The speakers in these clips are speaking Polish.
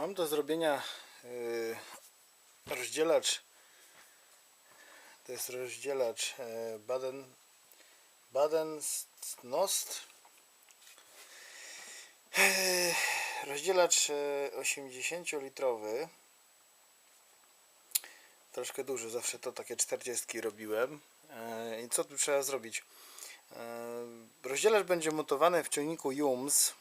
Mam do zrobienia y, rozdzielacz. To jest rozdzielacz e, Baden Baden Nost. E, Rozdzielacz e, 80 litrowy. Troszkę duży, zawsze to takie 40 robiłem. E, I co tu trzeba zrobić? E, Rozdzielacz będzie montowany w ciągniku Jums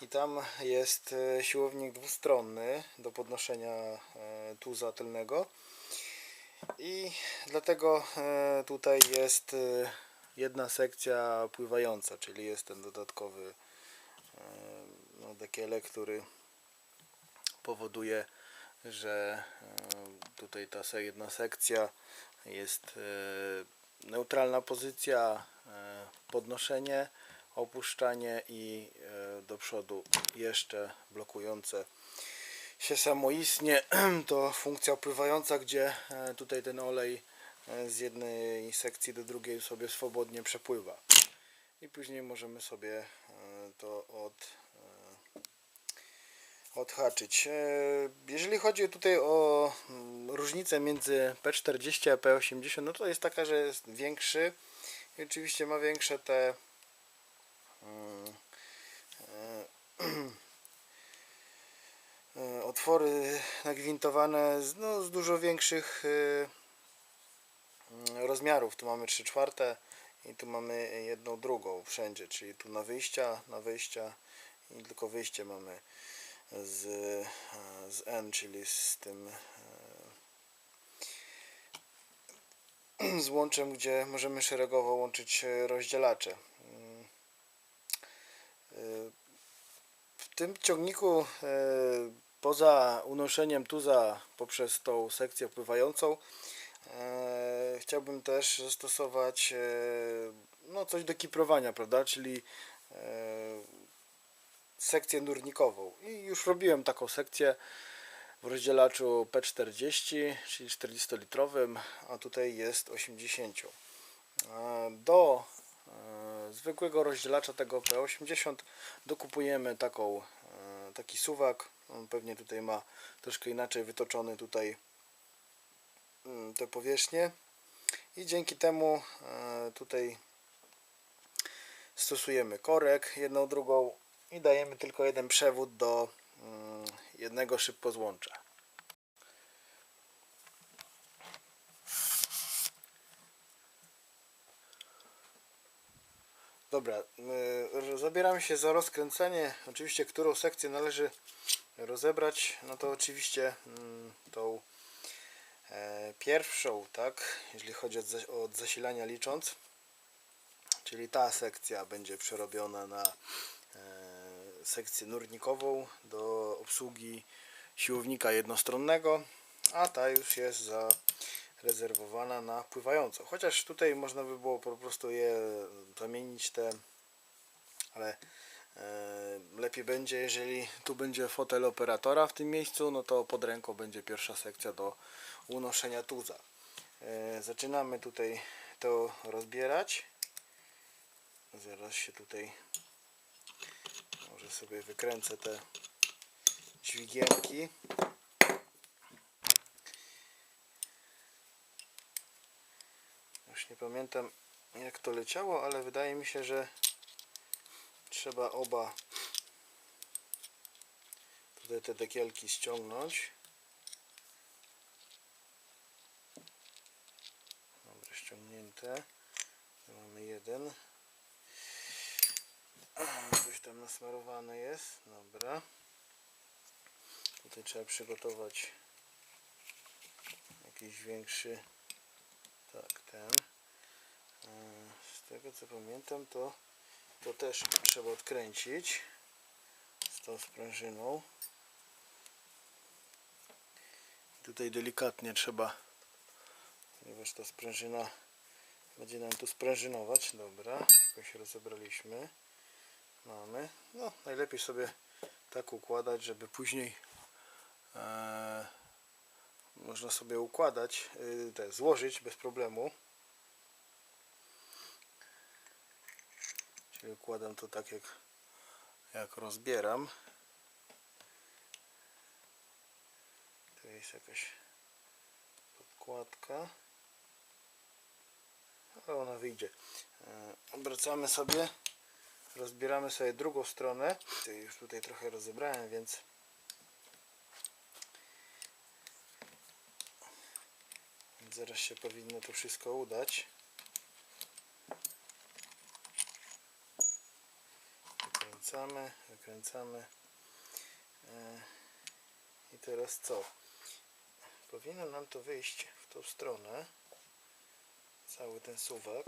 i tam jest e, siłownik dwustronny do podnoszenia e, tuza tylnego i dlatego e, tutaj jest jedna sekcja pływająca, czyli jest ten dodatkowy no, dekielek, który powoduje, że tutaj ta jedna sekcja jest neutralna pozycja, podnoszenie, opuszczanie i e, do przodu jeszcze blokujące się samoistnie to funkcja opływająca, gdzie e, tutaj ten olej e, z jednej sekcji do drugiej sobie swobodnie przepływa i później możemy sobie to od odhaczyć. Jeżeli chodzi tutaj o mm, różnicę między P40 a P80, no to jest taka, że jest większy i oczywiście ma większe te otwory nagwintowane z, no, z dużo większych e, mm, rozmiarów. Tu mamy 3 czwarte i tu mamy jedną drugą wszędzie, czyli tu na wyjścia, na wyjścia i tylko wyjście mamy z, e, z N, czyli z tym e, z łączem, gdzie możemy szeregowo łączyć e, rozdzielacze. Mm. E, W tym ciągniku e, poza unoszeniem tuza poprzez tą sekcję pływającą e, chciałbym też zastosować e, no coś do kiprowania, prawda, czyli sekcję nurnikową i już robiłem taką sekcję w rozdzielaczu P40, czyli 40 litrowym, a tutaj jest 80. E, Do zwykłego rozdzielacza tego P80 dokupujemy taką, e, taki suwak, on pewnie tutaj ma troszkę inaczej wytoczony tutaj mm, te powierzchnie. I dzięki temu e, tutaj stosujemy korek jedną drugą i dajemy tylko jeden przewód do mm, jednego szybkozłącza. Dobra, y, zabieram się za rozkręcenie. Oczywiście, którą sekcję należy rozebrać, no to oczywiście mm, tą e, pierwszą, tak, jeżeli chodzi od, zas- od zasilania licząc, czyli ta sekcja będzie przerobiona na e, sekcję nurnikową do obsługi siłownika jednostronnego, a ta już jest zarezerwowana na pływającą. Chociaż tutaj można by było po prostu je zamienić te, ale e, lepiej będzie, jeżeli tu będzie fotel operatora w tym miejscu, no to pod ręką będzie pierwsza sekcja do unoszenia tuza. E, zaczynamy tutaj to rozbierać. Zaraz się tutaj może sobie wykręcę te dźwigienki. Nie pamiętam jak to leciało, ale wydaje mi się, że trzeba oba tutaj te dekielki ściągnąć. Dobra, ściągnięte. Mamy jeden. Coś tam nasmarowane jest. Dobra. Tutaj trzeba przygotować jakiś większy. Tak, ten. E, Z tego co pamiętam, to to też trzeba odkręcić z tą sprężyną. Tutaj delikatnie trzeba, ponieważ ta sprężyna będzie nam tu sprężynować. Dobra, jakoś rozebraliśmy. Mamy. No, najlepiej sobie tak układać, żeby później e, można sobie układać, y, te, złożyć bez problemu. Czyli układam to tak jak, jak rozbieram. jest jakaś podkładka. Ale ona wyjdzie. E, Obracamy sobie, rozbieramy sobie drugą stronę. Już tutaj trochę rozebrałem, więc zaraz się powinno to wszystko udać. Wykręcamy, wykręcamy. E, I teraz co? Powinno nam to wyjść w tą stronę. Cały ten suwak.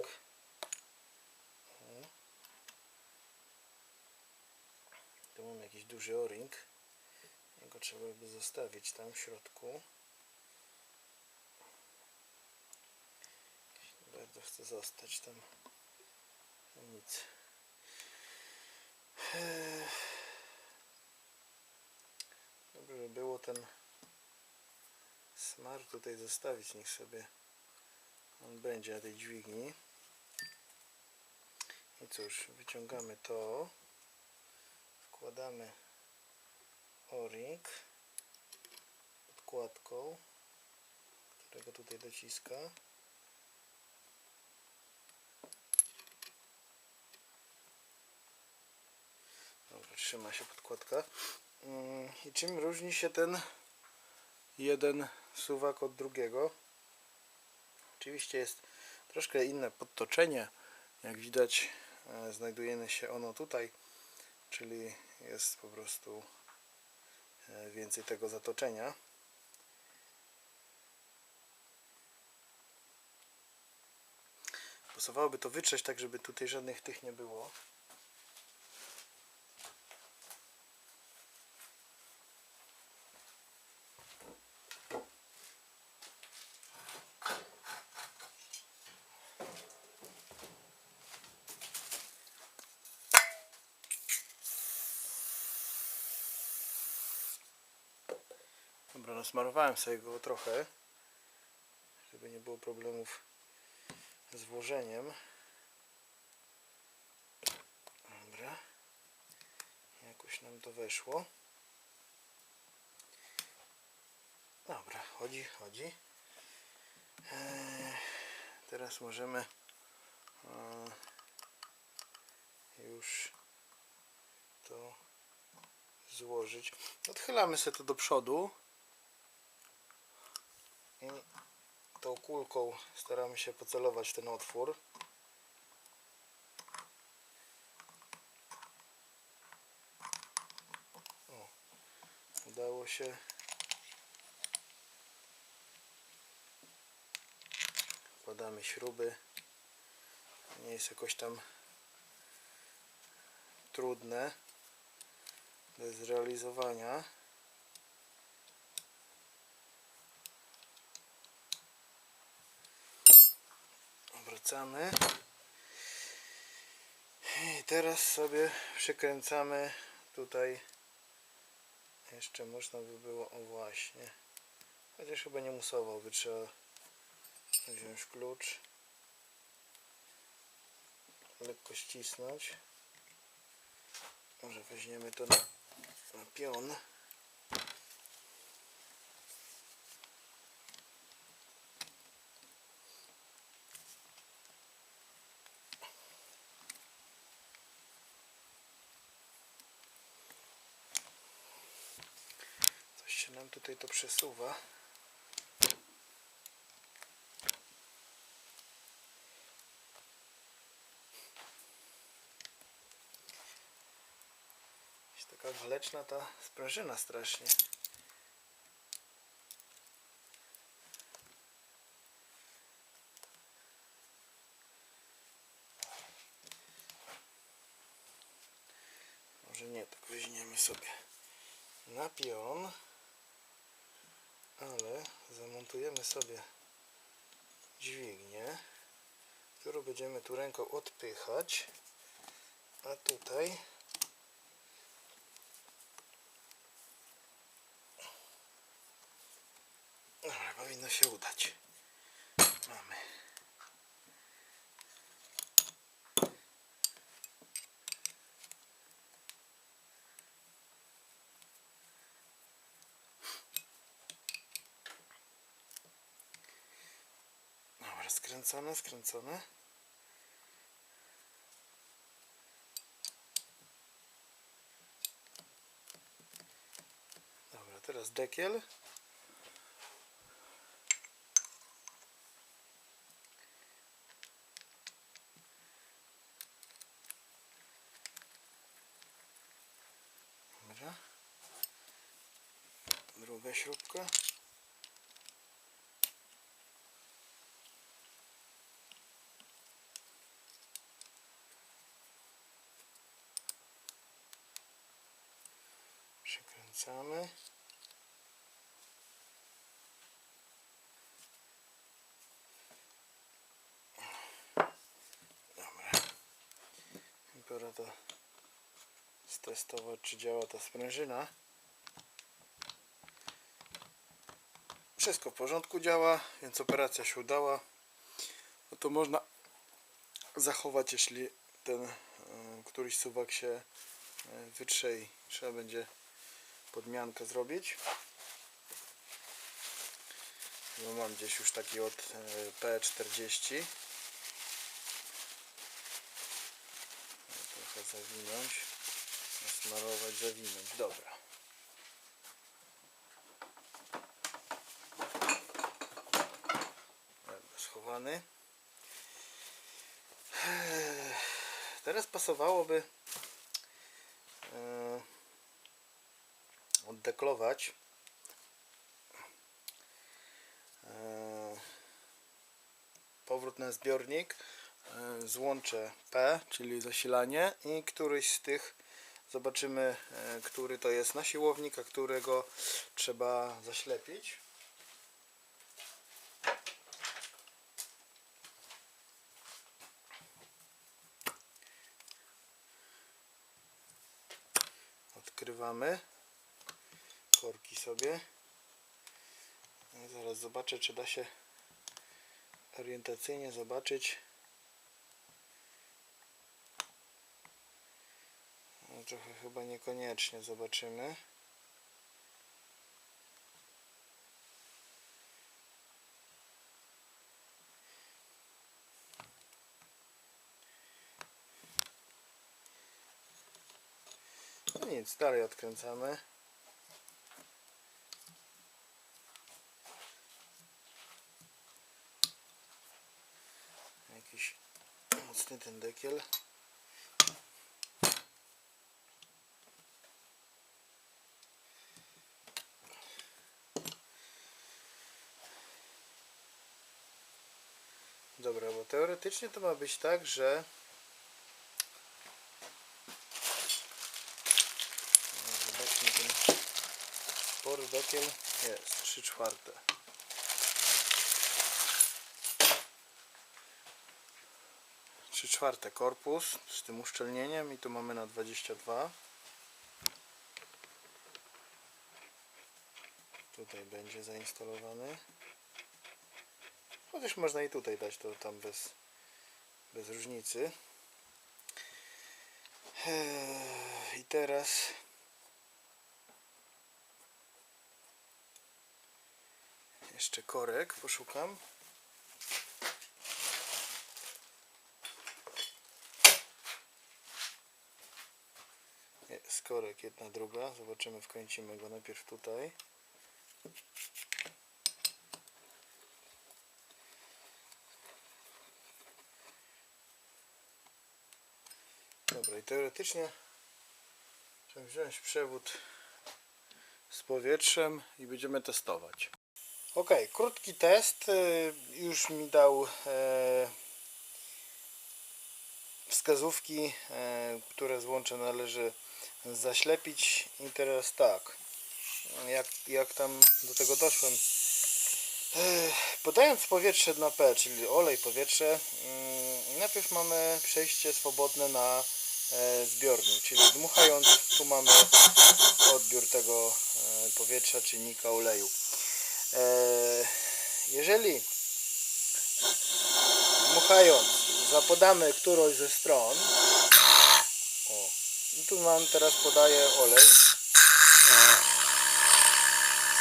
O. Tu mam jakiś duży o-ring. Jego trzeba by zostawić tam w środku. Bardzo chcę zostać tam. Nic. Dobrze by było ten smar tutaj zostawić, niech sobie on będzie na tej dźwigni. I cóż, wyciągamy to, wkładamy o-ring podkładką, którego tutaj dociska. Dobra, trzyma się podkładka. Mm, I czym różni się ten jeden suwak od drugiego? Oczywiście jest troszkę inne podtoczenie. Jak widać, e, znajduje się ono tutaj, czyli jest po prostu e, więcej tego zatoczenia. Pasowałoby to wytrzeć tak, żeby tutaj żadnych tych nie było. Dobra, nasmarowałem sobie go trochę, żeby nie było problemów z włożeniem. Dobra. Jakoś nam to weszło. Dobra, chodzi, chodzi. Eee, teraz możemy e, już to złożyć. Odchylamy sobie to do przodu i tą kulką staramy się pocelować ten otwór. O, udało się. Wkładamy śruby. Nie jest jakoś tam trudne do zrealizowania. I teraz sobie przykręcamy tutaj. Jeszcze można by było, o właśnie. Chociaż chyba nie musował, by trzeba wziąć klucz. Lekko ścisnąć. Może weźmiemy to na, na pion. Coś się nam tutaj to przesuwa. Jest taka waleczna ta sprężyna strasznie. Może nie, tak weźmiemy sobie na pion, ale zamontujemy sobie dźwignię, którą będziemy tu ręką odpychać, a tutaj powinno się udać. Mamy. Skręcone, skręcone. Dobra, teraz dekiel. Dobra. Druga śrubka. Przykręcamy. Dobra. Pora to stestować, czy działa ta sprężyna. Wszystko w porządku działa, więc operacja się udała. No to można zachować, jeśli ten e, któryś suwak się e, wytrze i trzeba będzie podmiankę zrobić. No mam gdzieś już taki od e, P40. Trochę zawinąć, nasmarować, zawinąć. Dobra. Schowany. Teraz pasowałoby e, oddeklować e, powrót na zbiornik. E, złącze P, czyli zasilanie i któryś z tych zobaczymy, e, który to jest na siłownik, a którego trzeba zaślepić. Odkrywamy korki sobie. I zaraz zobaczę, czy da się orientacyjnie zobaczyć. No, trochę chyba niekoniecznie zobaczymy. No nic, dalej odkręcamy. Jakiś ten dekiel. Dobra, bo teoretycznie to ma być tak, że Zobaczmy ten spory dekiel. Jest 3 czwarte. Czwarte korpus z tym uszczelnieniem i tu mamy na 22. Tutaj będzie zainstalowany. Chociaż można i tutaj dać to tam bez, bez różnicy. Eee, I teraz jeszcze korek poszukam. Jest korek, jedna, druga. Zobaczymy, wkręcimy go najpierw tutaj. Dobra, i teoretycznie trzeba wziąć przewód z powietrzem i będziemy testować. Ok, krótki test y, już mi dał e, wskazówki, e, które złącze należy zaślepić i teraz tak, jak, jak tam do tego doszłem. Podając powietrze na P, czyli olej, powietrze, mm, najpierw mamy przejście swobodne na e, zbiornik, czyli dmuchając tu mamy odbiór tego e, powietrza, czynnika oleju. E, Jeżeli dmuchając zapodamy którąś ze stron, tu mam teraz podaję olej.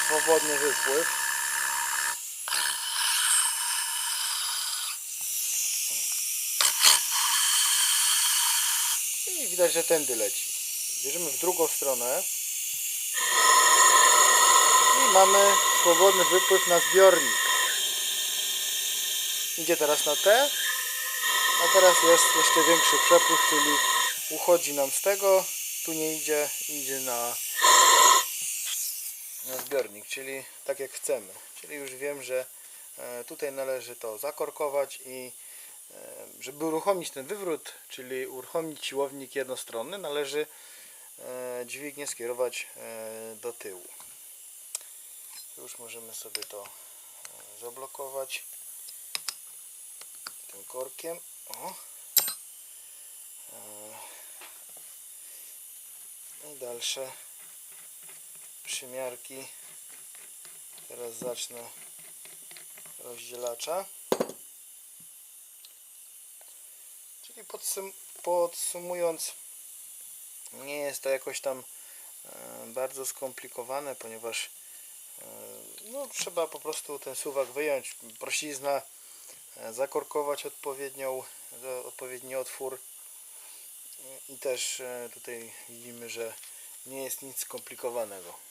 Swobodny wypływ. I widać, że tędy leci. Bierzemy w drugą stronę. I mamy swobodny wypływ na zbiornik. Idzie teraz na T. A teraz jest jeszcze większy przepływ, czyli uchodzi nam z tego, tu nie idzie, idzie na, na zbiornik, czyli tak jak chcemy. Czyli już wiem, że e, tutaj należy to zakorkować i e, żeby uruchomić ten wywrót, czyli uruchomić siłownik jednostronny, należy e, dźwignię skierować do tyłu. Już możemy sobie to zablokować tym korkiem. O. I dalsze przymiarki. Teraz zacznę rozdzielacza. Czyli podsum podsumując, nie jest to jakoś tam e, bardzo skomplikowane, ponieważ e, no, trzeba po prostu ten suwak wyjąć, proślizna e, zakorkować odpowiednią, odpowiedni otwór i też e, tutaj widzimy, że nie jest nic skomplikowanego.